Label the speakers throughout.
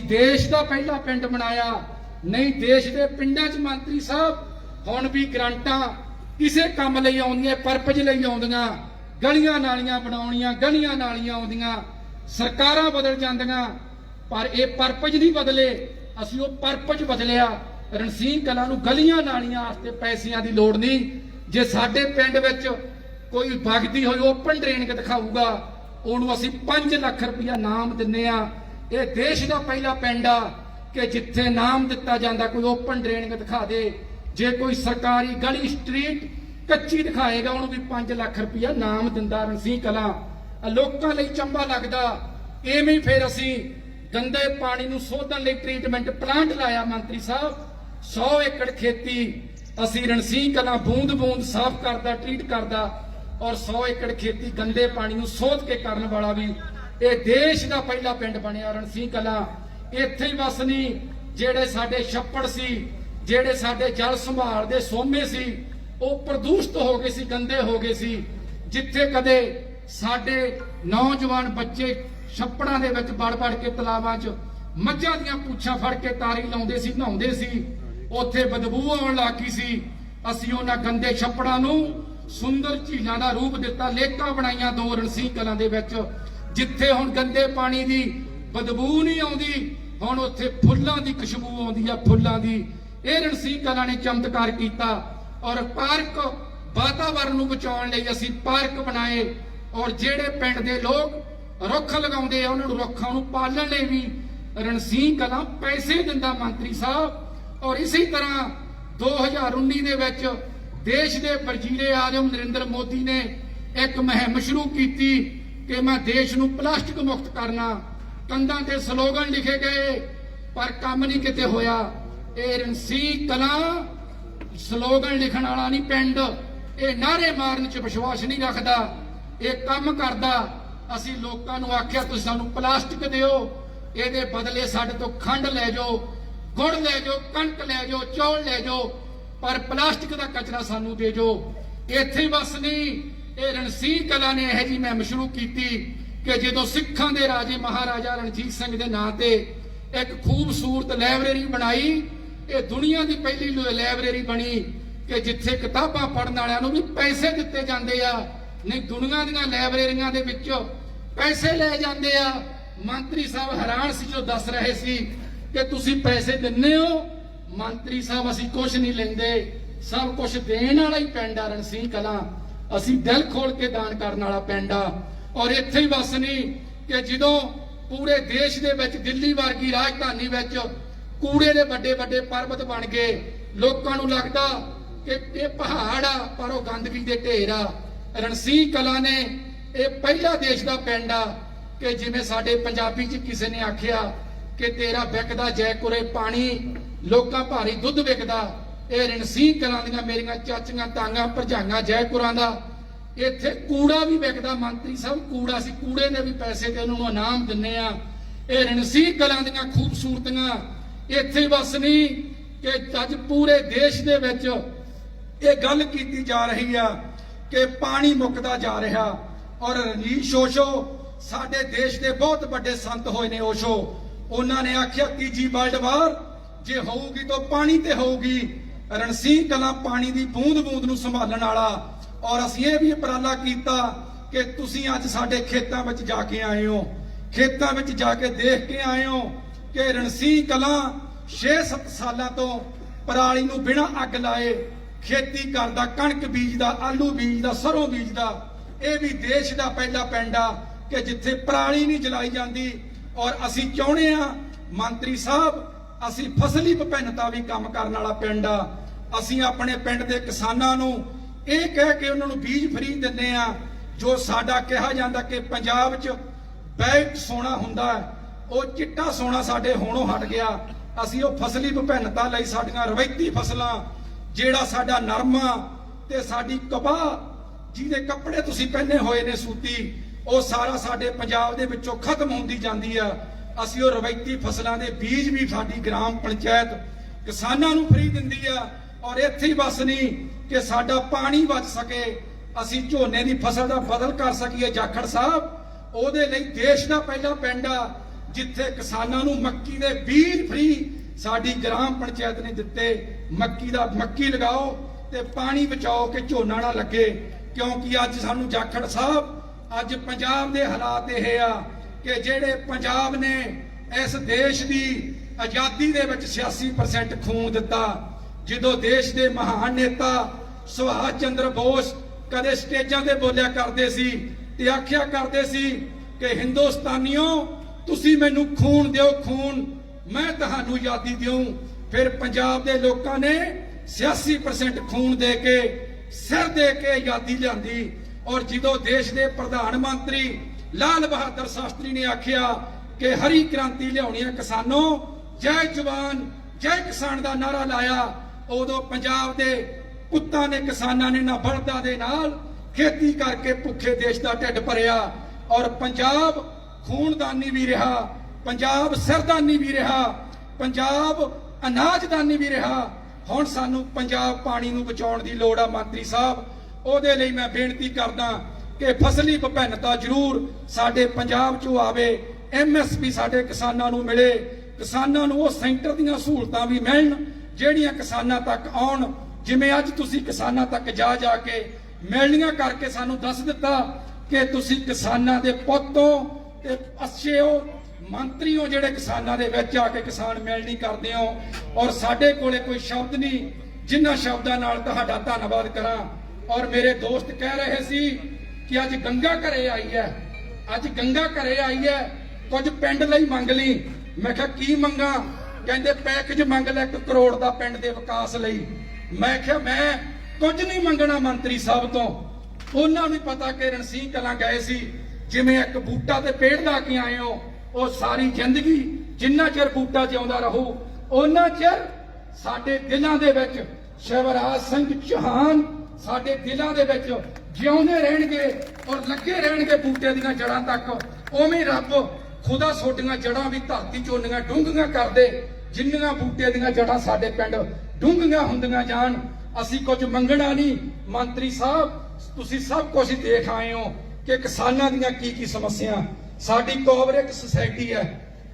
Speaker 1: ਦੇਸ਼ ਦਾ ਪਹਿਲਾ ਪਿੰਡ ਬਣਾਇਆ, ਨਹੀਂ ਦੇਸ਼ ਦੇ ਪਿੰਡਾਂ 'ਚ ਮੰਤਰੀ ਸਾਹਿਬ, ਹੁਣ ਵੀ ਗਰੰਟਾਂ ਕਿਸੇ ਕੰਮ ਲਈ ਆਉਂਦੀਆਂ ਪਰਪਸ ਲਈ ਆਉਂਦੀਆਂ, ਗਲੀਆਂ ਨਾਲੀਆਂ ਬਣਾਉਣੀਆਂ, ਗਲੀਆਂ ਨਾਲੀਆਂ ਆਉਂਦੀਆਂ, ਸਰਕਾਰਾਂ ਬਦਲ ਜਾਂਦੀਆਂ, ਪਰ ਇਹ ਪਰਪਸ ਨਹੀਂ ਬਦਲੇ, ਅਸੀਂ ਉਹ ਪਰਪਜ ਬਦਲਿਆ। ਰਣਸੀਂਹ ਕਲਾ ਨੂੰ ਗਲੀਆਂ ਨਾਲੀਆਂ ਵਾਸਤੇ ਪੈਸਿਆਂ ਦੀ ਲੋੜ ਨਹੀਂ। ਜੇ ਸਾਡੇ ਪਿੰਡ ਵਿੱਚ ਕੋਈ ਵਗਦੀ ਹੋਈ ਓਪਨ ਡਰੇਨਿੰਗ ਦਿਖਾਊਗਾ, ਉਹਨੂੰ ਅਸੀਂ 5 ਲੱਖ ਰੁਪਇਆ ਨਾਮ ਦਿੰਨੇ ਆ। ਇਹ ਦੇਸ਼ ਦਾ ਪਹਿਲਾ ਪਿੰਡ ਆ ਕਿ ਜਿੱਥੇ ਨਾਮ ਦਿੱਤਾ ਜਾਂਦਾ, ਕੋਈ ਓਪਨ ਡਰੇਨਿੰਗ ਦਿਖਾ ਦੇ। ਜੇ ਕੋਈ ਸਰਕਾਰੀ ਗਲੀ ਸਟਰੀਟ ਕੱਚੀ ਦਿਖਾਏਗਾ, ਉਹਨੂੰ ਵੀ 5 ਲੱਖ ਰੁਪਇਆ ਨਾਮ ਦਿੰਦਾ ਰਣਸੀਂਹ ਕਲਾ। ਲੋਕਾਂ ਲਈ ਚੰਬਾ ਲੱਗਦਾ। ਐਵੇਂ ਹੀ ਫਿਰ ਅਸੀਂ ਗੰਦੇ ਪਾਣੀ ਨੂੰ ਸੋਧਣ ਲਈ ਟ੍ਰੀਟਮੈਂਟ ਪਲਾਂਟ ਲਾਇਆ, ਮੰਤਰੀ ਸਾਹਿਬ। 100 ਏਕੜ ਖੇਤੀ ਅਸੀਂ ਰਣਸੀ ਕਲਾ ਬੂੰਦ ਬੂੰਦ ਸਾਫ਼ ਕਰਦਾ ਟ੍ਰੀਟ ਕਰਦਾ ਔਰ 100 ਏਕੜ ਖੇਤੀ ਗੰਦੇ ਪਾਣੀ ਨੂੰ ਸੋਧ ਕੇ ਕਰਨ ਵਾਲਾ ਵੀ ਇਹ ਦੇਸ਼ ਦਾ ਪਹਿਲਾ ਪਿੰਡ ਬਣਿਆ ਰਣਸੀ ਕਲਾ। ਇੱਥੇ ਹੀ ਬਸ ਨਹੀਂ ਜਿਹੜੇ ਸਾਡੇ ਛੱਪੜ ਸੀ, ਜਿਹੜੇ ਸਾਡੇ ਜਲ ਸੰਭਾਲ ਦੇ ਸੋਮੇ ਸੀ, ਉਹ ਪ੍ਰਦੂਸ਼ਿਤ ਹੋ ਗਏ ਸੀ, ਗੰਦੇ ਹੋ ਗਏ ਸੀ। ਜਿੱਥੇ ਕਦੇ ਸਾਡੇ ਨੌਜਵਾਨ ਬੱਚੇ ਛੱਪੜਾਂ ਦੇ ਵਿੱਚ ਵੜ ਵੜ ਕੇ ਤਲਾਵਾਂ 'ਚ ਮੱਝਾਂ ਦੀਆਂ ਪੂਛਾਂ ਫੜ ਕੇ ਤਾਰੀ ਲਾਉਂਦੇ ਸੀ, ਨਹਾਉਂਦੇ ਸੀ, ਉੱਥੇ ਬਦਬੂ ਆਉਣ ਲੱਗੀ ਸੀ। ਅਸੀਂ ਉਹਨਾਂ ਗੰਦੇ ਛੱਪੜਾਂ ਨੂੰ ਸੁੰਦਰ ਝੀਲਾਂ ਦਾ ਰੂਪ ਦਿੱਤਾ, ਲੇਕਾਂ ਬਣਾਈਆਂ ਦੋ ਰਣਸੀ ਕਲਾਂ ਦੇ ਵਿੱਚ। ਜਿੱਥੇ ਹੁਣ ਗੰਦੇ ਪਾਣੀ ਦੀ ਬਦਬੂ ਨਹੀਂ ਆਉਂਦੀ, ਹੁਣ ਉੱਥੇ ਫੁੱਲਾਂ ਦੀ ਖੁਸ਼ਬੂ ਆਉਂਦੀ ਆ, ਫੁੱਲਾਂ ਦੀ। ਇਹ ਰਣਸੀਂਹ ਕਲਾਂ ਨੇ ਚਮਤਕਾਰ ਕੀਤਾ ਔਰ ਪਾਰਕ ਵਾਤਾਵਰਣ ਨੂੰ ਬਚਾਉਣ ਲਈ ਅਸੀਂ ਪਾਰਕ ਬਣਾਏ ਔਰ ਜਿਹੜੇ ਪਿੰਡ ਦੇ ਲੋਕ ਰੁੱਖ ਲਗਾਉਂਦੇ ਆ, ਉਹਨਾਂ ਨੂੰ ਰੁੱਖਾਂ ਨੂੰ ਪਾਲਣ ਲਈ ਵੀ ਰਣਸੀਂਹ ਕਲਾਂ ਪੈਸੇ ਦਿੰਦਾ ਮੰਤਰੀ ਸਾਹਿਬ। ਔਰ ਇਸੇ ਤਰ੍ਹਾਂ 2019 ਦੇ ਵਿੱਚ ਦੇਸ਼ ਦੇ ਵਜ਼ੀਰੇ ਆਜ਼ਮ ਨਰਿੰਦਰ ਮੋਦੀ ਨੇ ਇੱਕ ਮੁਹਿੰਮ ਸ਼ੁਰੂ ਕੀਤੀ ਕਿ ਮੈਂ ਦੇਸ਼ ਨੂੰ ਪਲਾਸਟਿਕ ਮੁਕਤ ਕਰਨਾ, ਕੰਧਾਂ ਤੇ ਸਲੋਗਨ ਲਿਖੇ ਗਏ, ਪਰ ਕੰਮ ਨਹੀਂ ਕਿਤੇ ਹੋਇਆ। ਇਹ ਰਣਸੀਂਹ ਕਲਾਂ, ਸਲੋਗਨ ਲਿਖਣ ਵਾਲਾ ਨਹੀਂ ਪਿੰਡ। ਇਹ ਨਾਰੇ ਮਾਰਨ 'ਚ ਵਿਸ਼ਵਾਸ ਨਹੀਂ ਰੱਖਦਾ। ਇਹ ਕੰਮ ਕਰਦਾ। ਅਸੀਂ ਲੋਕਾਂ ਨੂੰ ਆਖਿਆ, ਤੁਸੀਂ ਸਾਨੂੰ ਪਲਾਸਟਿਕ ਦਿਓ। ਇਹਦੇ ਬਦਲੇ ਸਾਡੇ ਤੋਂ ਖੰਡ ਲੈ ਜਾਓ, ਗੁੜ ਲੈ ਜਾਓ, ਕਣਕ ਲੈ ਜਾਓ, ਚੌਲ ਲੈ ਜਾਓ, ਪਰ ਪਲਾਸਟਿਕ ਦਾ ਕਚਰਾ ਸਾਨੂੰ ਦੇ ਜਾਓ। ਇੱਥੇ ਬਸ ਨਹੀਂ ਇਹ ਰਣਸੀਂਹ ਕਲਾ ਨੇ ਇਹ ਜੀ ਮੈਂ ਸ਼ੁਰੂ ਕੀਤੀ ਕਿ ਜਦੋਂ ਸਿੱਖਾਂ ਦੇ ਰਾਜੇ ਮਹਾਰਾਜਾ ਰਣਜੀਤ ਸਿੰਘ ਦੇ ਨਾਂ ਤੇ ਇੱਕ ਖੂਬਸੂਰਤ ਲਾਇਬ੍ਰੇਰੀ ਬਣਾਈ, ਇਹ ਦੁਨੀਆ ਦੀ ਪਹਿਲੀ ਲਾਇਬ੍ਰੇਰੀ ਬਣੀ ਕਿ ਜਿੱਥੇ ਕਿਤਾਬਾਂ ਪੜਨ ਵਾਲਿਆਂ ਨੂੰ ਵੀ ਪੈਸੇ ਦਿੱਤੇ ਜਾਂਦੇ ਆ। ਨਹੀਂ, ਦੁਨੀਆ ਦੀਆਂ ਲਾਇਬ੍ਰੇਰੀਆਂ ਦੇ ਵਿੱਚ ਪੈਸੇ ਲੈ ਜਾਂਦੇ ਆ। ਮੰਤਰੀ ਸਾਹਿਬ ਹੈਰਾਨ ਸੀ ਜੋ ਦੱਸ ਰਹੇ ਸੀ ਕਿ ਤੁਸੀਂ ਪੈਸੇ ਦਿੰਨੇ ਹੋ। ਮੰਤਰੀ ਸਾਹਿਬ ਅਸੀਂ ਕੁਝ ਨਹੀਂ ਲੈਂਦੇ। ਸਭ ਕੁਝ ਦੇਣ ਵਾਲਾ ਹੀ ਪਿੰਡ ਆ ਰਣਸੀਂਹ ਕਲਾਂ। ਅਸੀਂ ਦਿਲ ਖੋਲ ਕੇ ਦਾਨ ਕਰਨ ਵਾਲਾ ਪਿੰਡ ਆ। ਔਰ ਇੱਥੇ ਹੀ ਬਸ ਨਹੀਂ ਕਿ ਜਦੋਂ ਪੂਰੇ ਦੇਸ਼ ਦੇ ਵਿੱਚ, ਦਿੱਲੀ ਵਰਗੀ ਰਾਜਧਾਨੀ ਵਿੱਚ ਕੂੜੇ ਦੇ ਵੱਡੇ ਵੱਡੇ ਪਰਬਤ ਬਣ ਗਏ ਲੋਕਾਂ ਨੂੰ ਲੱਗਦਾ ਕਿ ਇਹ ਪਹਾੜ ਆ, ਪਰ ਉਹ ਗੰਦਗੀ ਦੇ ਢੇਰ ਆ। ਰਣਸੀ ਕਲਾ ਨੇ ਇਹ ਪਹਿਲਾ ਦੇਸ਼ ਦਾ ਪਿੰਡ ਆ ਕਿ ਜਿਵੇਂ ਸਾਡੇ ਪੰਜਾਬੀ ਚ ਕਿਸੇ ਨੇ ਆਖਿਆ ਕਿ ਤੇਰਾ ਵਿਕਦਾ ਜੈਕੁਰੇ ਪਾਣੀ ਲੋਕਾਂ ਭਾਰੀ ਦੁੱਧ ਵਿਕਦਾ। ਇਹ ਰਣਸੀ ਕਲਾਂ ਦੀਆਂ ਮੇਰੀਆਂ ਚਾਚੀਆਂ ਤਾਂਗਾ ਭਰਜਾਈਆਂ ਜੈਕੁਰਾਂ ਦਾ। ਇੱਥੇ ਕੂੜਾ ਵੀ ਵਿਕਦਾ ਮੰਤਰੀ ਸਾਹਿਬ, ਕੂੜਾ ਸੀ ਕੂੜੇ ਦੇ ਵੀ ਪੈਸੇ ਤੇ ਉਹਨਾਂ ਨੂੰ ਇਨਾਮ ਦਿੰਨੇ ਆ। ਇਹ ਰਣਸੀ ਕਲਾਂ ਦੀਆਂ ਖੂਬਸੂਰਤੀਆਂ, ਇੱਥੇ ਬਸ ਨਹੀਂ ਕਿ ਅੱਜ ਪੂਰੇ ਦੇਸ਼ ਦੇ ਵਿੱਚ ਇਹ ਗੱਲ ਕੀਤੀ ਜਾ ਰਹੀ ਆ ਕਿ ਪਾਣੀ ਮੁੱਕਦਾ ਜਾ ਰਿਹਾ। ਔਰ ਰਣਜੀਤ ਸ਼ੋਸ਼ੋ ਸਾਡੇ ਦੇਸ਼ ਦੇ ਬਹੁਤ ਵੱਡੇ ਸੰਤ ਹੋਏ ਨੇ ਓਸ਼ੋ ਉਹਨਾਂ ਨੇ ਆਖਿਆ, ਤੀਜੀ ਵਰਲਡ ਵਾਰ ਜੇ ਹੋਊਗੀ ਤਾਂ ਪਾਣੀ ਤੇ ਹੋਊਗੀ। ਰਣਸੀ ਕਲਾਂ ਪਾਣੀ ਦੀ ਬੂੰਦ ਬੂੰਦ ਨੂੰ ਸੰਭਾਲਣ ਵਾਲਾ ਔਰ ਅਸੀਂ ਇਹ ਵੀ ਉਪਰਾਲਾ ਕੀਤਾ ਕਿ ਤੁਸੀਂ ਅੱਜ ਸਾਡੇ ਖੇਤਾਂ ਵਿੱਚ ਜਾ ਕੇ ਆਏ ਹੋ। ਖੇਤਾਂ ਵਿੱਚ ਜਾ ਕੇ ਦੇਖ ਕੇ ਆਏ ਹੋ ਕਿ ਰਣਸੀਂਹ ਕਲਾਂ 6-7 ਸਾਲਾਂ ਤੋਂ ਪਰਾਲੀ ਨੂੰ ਬਿਨਾਂ ਅੱਗ ਲਾਏ ਖੇਤੀ ਕਰਦਾ, ਕਣਕ ਬੀਜਦਾ, ਆਲੂ ਬੀਜਦਾ, ਸਰੋਂ ਬੀਜਦਾ। ਇਹ ਵੀ ਦੇਸ਼ ਦਾ ਪਹਿਲਾ ਪਿੰਡ ਆ ਕਿ ਜਿੱਥੇ ਪਰਾਲੀ ਨਹੀਂ ਜਲਾਈ ਜਾਂਦੀ ਔਰ ਅਸੀਂ ਚਾਹੁੰਦੇ ਆ ਮੰਤਰੀ ਸਾਹਿਬ ਅਸੀਂ ਫਸਲੀ ਵਿਭਿੰਨਤਾ ਵੀ ਕੰਮ ਕਰਨ ਵਾਲਾ ਪਿੰਡ ਆ। ਅਸੀਂ ਆਪਣੇ ਪਿੰਡ ਦੇ ਕਿਸਾਨਾਂ ਨੂੰ ਇਹ ਕਹਿ ਕੇ ਉਹਨਾਂ ਨੂੰ ਬੀਜ ਫਰੀ ਦਿੰਦੇ ਆ, ਜੋ ਸਾਡਾ ਕਿਹਾ ਜਾਂਦਾ ਕਿ ਪੰਜਾਬ 'ਚ ਬੈਠ ਸੋਨਾ ਹੁੰਦਾ ਉਹ ਚਿੱਟਾ ਸੋਨਾ ਸਾਡੇ ਹੋਣੋਂ ਹਟ ਗਿਆ। ਅਸੀਂ ਉਹ ਫਸਲੀ ਵਿਭਿੰਨਤਾ ਲਈ ਸਾਡੀਆਂ ਰਵਾਇਤੀ ਫਸਲਾਂ, ਜਿਹੜਾ ਸਾਡਾ ਨਰਮਾ ਤੇ ਸਾਡੀ ਕਪਾਹ, ਜਿਹਦੇ ਕੱਪੜੇ ਤੁਸੀਂ ਪਹਿਨੇ ਹੋਏ ਨੇ ਸੂਤੀ, ਉਹ ਸਾਰਾ ਸਾਡੇ ਪੰਜਾਬ ਦੇ ਵਿੱਚੋਂ ਖਤਮ ਹੁੰਦੀ ਜਾਂਦੀ ਆ। ਅਸੀਂ ਉਹ ਰਵਾਇਤੀ ਫਸਲਾਂ ਦੇ ਬੀਜ ਵੀ ਸਾਡੀ ਗ੍ਰਾਮ ਪੰਚਾਇਤ ਕਿਸਾਨਾਂ ਨੂੰ ਫ੍ਰੀ ਦਿੰਦੀ ਆ ਔਰ ਇੱਥੇ ਹੀ ਬਸ ਨਹੀਂ ਕਿ ਸਾਡਾ ਪਾਣੀ ਬਚ ਸਕੇ, ਅਸੀਂ ਝੋਨੇ ਦੀ ਫਸਲ ਦਾ ਬਦਲ ਕਰ ਸਕੀਏ ਜਾਖੜ ਸਾਹਿਬ। ਉਹਦੇ ਲਈ ਦੇਸ਼ ਦਾ ਪਹਿਲਾ ਪਿੰਡ ਆ, ਜਿੱਥੇ ਕਿਸਾਨਾਂ ਨੂੰ ਮੱਕੀ ਦੇ ਬੀਜ ਫ੍ਰੀ ਸਾਡੀ ਗ੍ਰਾਮ ਪੰਚਾਇਤ ਨੇ ਦਿੱਤੇ। ਮੱਕੀ ਦਾ ਮੱਕੀ ਲਗਾਓ ਤੇ ਪਾਣੀ ਬਚਾਓ ਕਿ ਝੋਨਾ ਨਾ ਲੱਗੇ, ਕਿਉਂਕਿ ਅੱਜ ਸਾਨੂੰ ਜਾਖੜ ਸਾਹਿਬ, ਅੱਜ ਪੰਜਾਬ ਦੇ ਹਾਲਾਤ ਇਹ ਆ ਕਿ ਜਿਹੜੇ ਪੰਜਾਬ ਨੇ ਇਸ ਦੇਸ਼ ਦੀ ਆਜ਼ਾਦੀ ਦੇ ਵਿੱਚ 86% ਖੂਨ ਦਿੱਤਾ, ਜਦੋਂ ਦੇਸ਼ ਦੇ ਮਹਾਨ ਨੇਤਾ ਸੁਭਾਸ਼ ਚੰਦਰ ਬੋਸ ਕਦੇ ਸਟੇਜਾਂ ਤੇ ਬੋਲਿਆ ਕਰਦੇ ਸੀ ਤੇ ਆਖਿਆ ਕਰਦੇ ਸੀ ਕਿ ਹਿੰਦੁਸਤਾਨੀਓ, ਤੁਸੀਂ ਮੈਨੂੰ ਖੂਨ ਦਿਓ, ਖੂਨ, ਮੈਂ ਤੁਹਾਨੂੰ ਆਜ਼ਾਦੀ ਦਿਉ। ਫਿਰ ਪੰਜਾਬ ਦੇ ਲੋਕਾਂ ਨੇ 86% ਖੂਨ ਦੇ ਕੇ ਸਿਰ ਦੇ ਕੇ ਆਜ਼ਾਦੀ ਲਿਆਂਦੀ ਔਰ ਜਦੋਂ ਦੇਸ਼ ਦੇ ਪ੍ਰਧਾਨ ਮੰਤਰੀ ਲਾਲ ਬਹਾਦਰ ਸ਼ਾਸਤਰੀ ਨੇ ਆਖਿਆ ਕਿ ਹਰੀ ਕ੍ਰਾਂਤੀ ਲਿਆਉਣੀ ਹੈ ਕਿਸਾਨੋ। ਜੈ ਜਵਾਨ, ਜੈ ਕਿਸਾਨ ਦਾ ਨਾਰਾ ਲਾਇਆ। ਉਦੋਂ ਪੰਜਾਬ ਦੇ ਪੁੱਤਾਂ ਨੇ, ਕਿਸਾਨਾਂ ਨੇ ਨਾ ਬਲਦਾਂ ਦੇ ਨਾਲ ਖੇਤੀ ਕਰਕੇ ਭੁੱਖੇ ਦੇਸ਼ ਦਾ ਢਿੱਡ ਭਰਿਆ ਔਰ ਪੰਜਾਬ ਖੂਨਦਾਨੀ ਵੀ ਰਿਹਾ, ਪੰਜਾਬ ਸਿਰਦਾਨੀ ਵੀ ਰਿਹਾ, ਪੰਜਾਬ ਅਨਾਜਦਾਨੀ ਵੀ ਰਿਹਾ। ਹੁਣ ਸਾਨੂੰ ਪੰਜਾਬ ਪਾਣੀ ਨੂੰ ਬਚਾਉਣ ਦੀ ਲੋੜ ਆ ਮੰਤਰੀ ਸਾਹਿਬ। ਉਹਦੇ ਲਈ ਮੈਂ ਬੇਨਤੀ ਕਰਦਾ ਕਿ ਫਸਲੀ ਵਿਭਿੰਨਤਾ ਜ਼ਰੂਰ ਸਾਡੇ ਪੰਜਾਬ 'ਚੋਂ ਆਵੇ ਐਮਐਸਪੀ ਸਾਡੇ ਕਿਸਾਨਾਂ ਨੂੰ ਮਿਲੇ, ਕਿਸਾਨਾਂ ਨੂੰ ਉਹ ਸੈਂਟਰ ਦੀਆਂ ਸਹੂਲਤਾਂ ਵੀ ਮਿਲਣ, ਜਿਹੜੀਆਂ ਕਿਸਾਨਾਂ ਤੱਕ ਆਉਣ। ਜਿਵੇਂ ਅੱਜ ਤੁਸੀਂ ਕਿਸਾਨਾਂ ਤੱਕ ਜਾ ਜਾ ਕੇ ਮਿਲਣੀਆਂ ਕਰਕੇ ਸਾਨੂੰ ਦੱਸ ਦਿੱਤਾ ਕਿ ਤੁਸੀਂ ਕਿਸਾਨਾਂ ਦੇ ਪੁੱਤੋਂ ਤੇ ਅੱਛੇ ਹੋ ਮੰਤਰੀ ਹੋ ਜਿਹੜੇ ਕਿਸਾਨਾਂ ਦੇ ਵਿੱਚ ਆ ਕੇ ਕਿਸਾਨ ਮਿਲਣੀ ਕਰਦੇ ਹੋ। ਔਰ ਸਾਡੇ ਕੋਲੇ ਕੋਈ ਸ਼ਬਦ ਨਹੀਂ, ਜਿਨ੍ਹਾਂ ਸ਼ਬਦਾਂ ਨਾਲ ਤੁਹਾਡਾ ਧੰਨਵਾਦ ਕਰਾਂ। ਔਰ ਮੇਰੇ ਦੋਸਤ ਕਹਿ ਰਹੇ ਸੀ ਕਿ ਅੱਜ ਗੰਗਾ ਘਰੇ ਆਈ ਹੈ। ਅੱਜ ਗੰਗਾ ਘਰੇ ਆਈ ਹੈ। ਕੁਝ ਪਿੰਡ ਲਈ ਮੰਗ ਲਈ। ਮੈਂ ਕਿਹਾ, ਕੀ ਮੰਗਾ? ਕਹਿੰਦੇ ਪੈਕੇਜ ਮੰਗ ਲੈ 1 ਕਰੋੜ ਦਾ ਪਿੰਡ ਦੇ ਵਿਕਾਸ ਲਈ। ਮੈਂ ਕਿਹਾ, ਮੈਂ ਕੁਝ ਨਹੀਂ ਮੰਗਣਾ ਮੰਤਰੀ ਸਾਹਿਬ ਤੋਂ। ਉਹਨਾਂ ਨੂੰ ਪਤਾ ਕਿ ਰਣਸੀਂਹ ਕਲਾਂ ਗਏ ਸੀ। ਜਿਵੇਂ ਇੱਕ ਬੂਟਾ ਤੇ ਪੇੜ ਲਾ ਕੇ ਆਏ ਹੋ, ਉਹ ਸਾਰੀ ਜ਼ਿੰਦਗੀ ਜਿੰਨਾ ਚਿਰ ਬੂਟਾ ਜਿਉਂਦਾ ਰਹੂ ਉਹਨਾਂ ਚਿਰ ਸਾਡੇ ਦਿਲਾਂ ਦੇ ਵਿੱਚ ਸ਼ਿਵਰਾਜ ਸਿੰਘ ਚੌਹਾਨ ਸਾਡੇ ਦਿਲਾਂ ਦੇ ਵਿੱਚ ਜਿਉਂਦੇ ਰਹਿਣਗੇ ਔਰ ਲੱਗੇ ਰਹਿਣਗੇ ਬੂਟੇ ਦੀਆਂ ਜੜਾਂ ਤੱਕ, ਉਵੇਂ ਰੱਬ ਖੁਦਾ ਸੋਡੀਆਂ ਜੜਾਂ ਵੀ ਧਰਤੀ ਚੋਂ ਡੂੰਘੀਆਂ ਕਰਦੇ, ਜਿੰਨੀਆਂ ਬੂਟੇ ਦੀਆਂ ਜੜਾਂ ਸਾਡੇ ਪਿੰਡ ਡੂੰਘੀਆਂ ਹੁੰਦੀਆਂ ਜਾਣ, ਅਸੀਂ ਕੁਝ ਮੰਗਣਾ ਨਹੀਂ। ਮੰਤਰੀ ਸਾਹਿਬ, ਤੁਸੀਂ ਸਭ ਕੁਝ ਦੇਖ ਆਏ ਹੋ ਕਿ ਕਿਸਾਨਾਂ ਦੀਆਂ ਕੀ ਕੀ ਸਮੱਸਿਆ ਸਾਡੀ ਕੋਆਪਰੇਟਿਵ ਸੁਸਾਇਟੀ ਹੈ,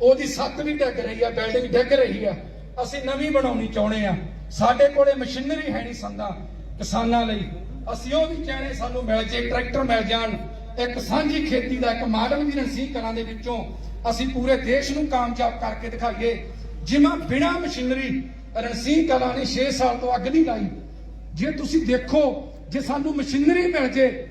Speaker 1: ਉਹਦੀ ਸੱਤ ਵੀ ਡਿੱਗ ਰਹੀ ਹੈ, ਬਿਲਡਿੰਗ ਡਿੱਗ ਰਹੀ ਹੈ। ਅਸੀਂ ਨਵੀਂ ਬਣਾਉਣੀ ਚਾਹੁੰਦੇ ਆ ਸਾਡੇ ਕੋਲੇ ਮਸ਼ੀਨਰੀ ਹੈ ਨਹੀਂ ਸੰਦਾ ਕਿਸਾਨਾਂ ਲਈ। ਅਸੀਂ ਉਹ ਵੀ ਚਾਹਣੇ ਸਾਨੂੰ ਮਿਲ ਜੇ, ਟਰੈਕਟਰ ਮਿਲ ਜਾਣ, ਇੱਕ ਸਾਂਝੀ ਖੇਤੀ ਦਾ ਇੱਕ ਮਾਡਲ ਵੀ ਰਣਸੀਂਹ ਕਲਾਂ ਦੇ ਵਿੱਚੋਂ ਅਸੀਂ ਪੂਰੇ ਦੇਸ਼ ਨੂੰ ਕਾਮਯਾਬ ਕਰਕੇ ਦਿਖਾਈਏ। ਜਿਵੇਂ ਬਿਨਾ ਮਸ਼ੀਨਰੀ ਰਣਸੀਂਹ ਕਲਾਂ ਨੇ 6 ਸਾਲ ਤੋਂ ਅੱਗ ਨਹੀਂ ਲਾਈ। ਜੇ ਤੁਸੀਂ ਦੇਖੋ, ਜੇ ਸਾਨੂੰ ਮਸ਼ੀਨਰੀ ਮਿਲ ਜੇ,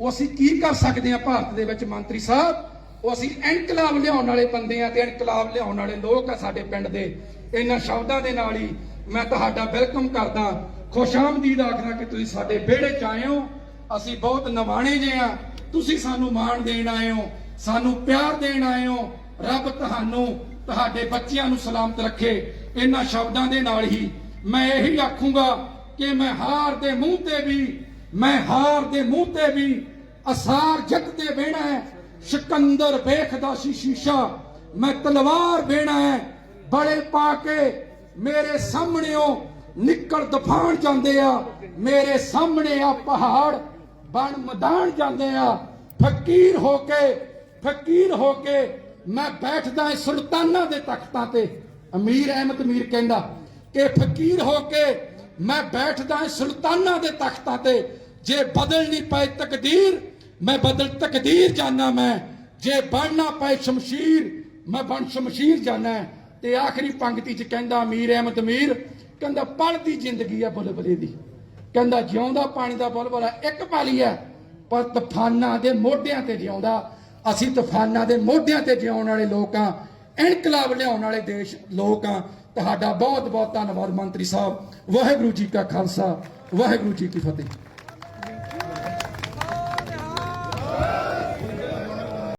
Speaker 1: ਉਹ ਅਸੀਂ ਕੀ ਕਰ ਸਕਦੇ ਹਾਂ ਭਾਰਤ ਦੇ ਵਿੱਚ ਮੰਤਰੀ ਸਾਹਿਬ? ਉਹ ਅਸੀਂ ਇਨਕਲਾਬ ਲਿਆਉਣ ਵਾਲੇ ਬੰਦੇ ਆ ਤੇ ਇਨਕਲਾਬ ਲਿਆਉਣ ਵਾਲੇ ਲੋਕ ਆ ਸਾਡੇ ਪਿੰਡ ਦੇ। ਇਹਨਾਂ ਸ਼ਬਦਾਂ ਦੇ ਨਾਲ ਹੀ ਮੈਂ ਤੁਹਾਡਾ ਵੈਲਕਮ ਕਰਦਾ। ਖੁਸ਼ਾਮਦੀਦ ਆਖਣਾ ਕਿ ਤੁਸੀਂ ਸਾਡੇ ਵਿਹੜੇ ਚ ਆਏ ਹੋ, ਅਸੀਂ ਬਹੁਤ ਨਵਾਣੇ ਜੇ ਆ ਤੁਸੀਂ ਸਾਨੂੰ ਮਾਣ ਦੇਣ ਆਏ ਹੋ, ਸਾਨੂੰ ਪਿਆਰ ਦੇਣ ਆਏ ਹੋ। ਰੱਬ ਤੁਹਾਨੂੰ, ਤੁਹਾਡੇ ਬੱਚਿਆਂ ਨੂੰ ਸਲਾਮਤ ਰੱਖੇ। ਇਹਨਾਂ ਸ਼ਬਦਾਂ ਦੇ ਨਾਲ ਹੀ ਮੈਂ ਇਹੀ ਆਖੂੰਗਾ ਕਿ ਮੈਂ ਹਾਰ ਦੇ ਮੂੰਹ ਤੇ ਵੀ, ਮੈਂ ਹਾਰ ਦੇ ਮੂੰਹ ਤੇ ਵੀ ਅਸਾਰ ਜਿੱਤ ਤੇ ਬਹਿਣਾ ਹੈ। ਸਿਕੰਦਰ ਵੇਖਦਾ ਸੀ ਸ਼ੀਸ਼ਾ, ਮੈਂ ਤਲਵਾਰ ਬਹਿਣਾ ਹੈ। ਬੜੇ ਪਾ ਕੇ ਮੇਰੇ ਸਾਹਮਣੇੋਂ ਨਿਕਲ ਦਫ਼ਾਣ ਜਾਂਦੇ ਆ, ਮੇਰੇ ਸਾਹਮਣੇ ਆ ਪਹਾੜ, ਬਣ ਮੈਦਾਨ ਜਾਂਦੇ ਆ। ਫਕੀਰ ਹੋ ਕੇ, ਫਕੀਰ ਹੋ ਕੇ ਮੈਂ ਬੈਠਦਾ ਸੁਲਤਾਨਾਂ ਦੇ ਤਖਤਾਂ ਤੇ। ਅਮੀਰ ਅਹਿਮਦ ਮੀਰ ਕਹਿੰਦਾ ਕਿ ਫਕੀਰ ਹੋ ਕੇ ਮੈਂ ਬੈਠਦਾ ਸੁਲਤਾਨਾਂ ਦੇ ਤਖਤਾਂ ਤੇ। ਜੇ ਬਦਲ ਨਹੀਂ ਪਏ ਤਕਦੀਰ, ਮੈਂ ਬਦਲ ਤਕਦੀਰ ਜਾਣਾ ਮੈਂ। ਜੇ ਬਣਨਾ ਪਏ ਸ਼ਮਸ਼ੀਰ, ਮੈਂ ਬਣ ਸ਼ਮਸ਼ੀਰ ਜਾਣਾ ਤੇ ਆਖਰੀ ਪੰਕਤੀ ਚ ਕਹਿੰਦਾ, ਅਮੀਰ ਅਹਿਮਦ ਮੀਰ ਕਹਿੰਦਾ, ਪਲਦੀ ਜ਼ਿੰਦਗੀ ਆ ਬੁਲਬਲੇ ਦੀ। ਕਹਿੰਦਾ, ਜਿਉਂਦਾ ਪਾਣੀ ਦਾ ਬੁਲਬੁਲਾ ਇੱਕ ਪਾਲੀ ਹੈ ਪਰ ਤੂਫਾਨਾਂ ਦੇ ਮੋਢਿਆਂ ਤੇ ਜਿਉਂਦਾ। ਅਸੀਂ ਤੂਫਾਨਾਂ ਦੇ ਮੋਢਿਆਂ ਤੇ ਜਿਉਣ ਵਾਲੇ ਲੋਕ ਆ, ਇਨਕਲਾਬ ਲਿਆਉਣ ਵਾਲੇ ਦੇਸ਼ ਲੋਕ ਆ। ਤੁਹਾਡਾ ਬਹੁਤ ਬਹੁਤ ਧੰਨਵਾਦ ਮੰਤਰੀ ਸਾਹਿਬ। ਵਾਹਿਗੁਰੂ ਜੀ ਕਾ ਖਾਲਸਾ, ਵਾਹਿਗੁਰੂ ਜੀ ਕੀ ਫਤਿਹ।